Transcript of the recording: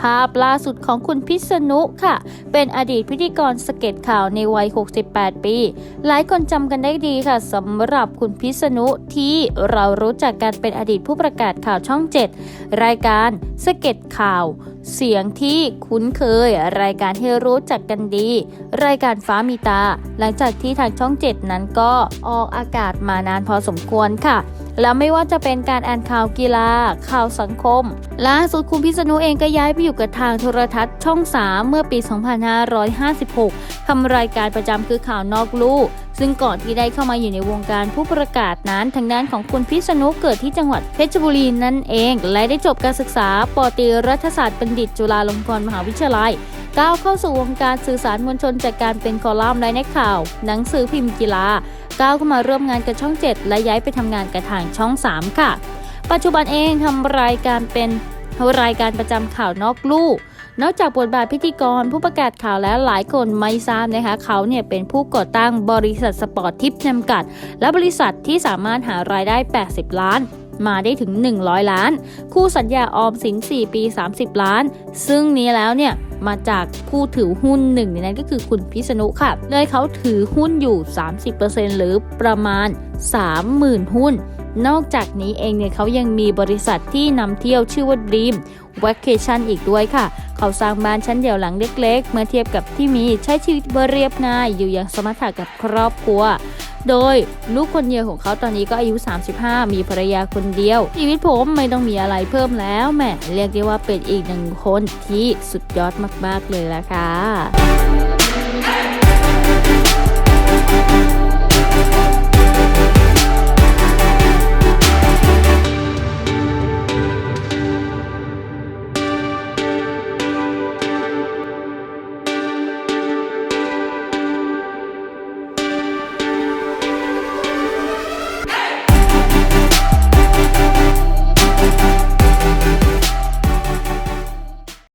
ภาพล่าสุดของคุณพิษณุค่ะ เป็นอดีตพิธีกรสเก็ตข่าวในวัย 68 ปี หลายคนจำกันได้ดีค่ะสำหรับคุณพิษณุที่เรารู้จักกันเป็นอดีตผู้ประกาศข่าวช่อง 7 รายการสเก็ตข่าว เสียงที่คุ้นเคย รายการที่รู้จักกันดี รายการฟ้ามีตา หลังจากที่ทางช่อง 7 นั้นก็ออกอากาศมานานพอสมควรค่ะ แล้วไม่ว่าจะเป็นการอ่านข่าวกีฬา ข่าวสังคมล่าสุดคุณพิษณุเองก็ย้ายไปอยู่กับทางโทรทัศน์ช่อง 3 เมื่อปี 2556 ทำรายการประจำคือข่าวนอกลู่ซึ่งก่อนที่ได้เข้ามาอยู่ในวงการผู้ประกาศนั้น ทางด้านของคุณพิษณุเกิดที่จังหวัดเพชรบุรีนั่นเอง และได้จบการศึกษาปตรีรัฐศาสตร์บัณฑิตจุฬาลงกรณ์มหาวิทยาลัยก้าวเข้าสู่วงการสื่อสารมวลชนจากการเป็นคอลัมน์และนักข่าว หนังสือพิมพ์กีฬา ก้าวเข้ามาร่วมงานกับช่อง 7 และย้ายไปทำงานกับทางช่อง 3 ค่ะ ปัจจุบันเองทำรายการเป็นรายการประจำข่าวนอกลู่นอกจากบทบาทพิธีกรผู้ประกาศข่าวแล้วหลายคนไม่ทราบนะคะ เขาเนี่ยเป็นผู้ก่อตั้งบริษัทสปอร์ตทิปจำกัด และบริษัทที่สามารถหารายได้ 80 ล้าน มาได้ถึง 100 ล้าน คู่สัญญาออมสิน 4 ปี 30 ล้าน ซึ่งนี้แล้วเนี่ยมาจากผู้ถือหุ้นหนึ่งในนั้นก็คือคุณพิษณุค่ะเลยเขาถือหุ้นอยู่ 30%หรือประมาณ 30,000 หุ้น นอกจากนี้เองเนี่ยเขายังมีบริษัทที่นำเที่ยวชื่อว่า Dream Vacation อีกด้วยค่ะ เขาสร้างบ้านชั้นเดียวหลังเล็กๆ เมื่อเทียบกับที่มีใช้ชีวิตเรียบง่าย อยู่อย่างสมถะกับครอบครัว โดยลูกคนเดียวของเขาตอนนี้ก็อายุ 35 มีภรรยาคนเดียว ชีวิตผมไม่ต้องมีอะไรเพิ่มแล้วแหมเรียกได้ว่าเป็นอีกหนึ่งคนที่สุดยอดมาก ๆ เลยละค่ะ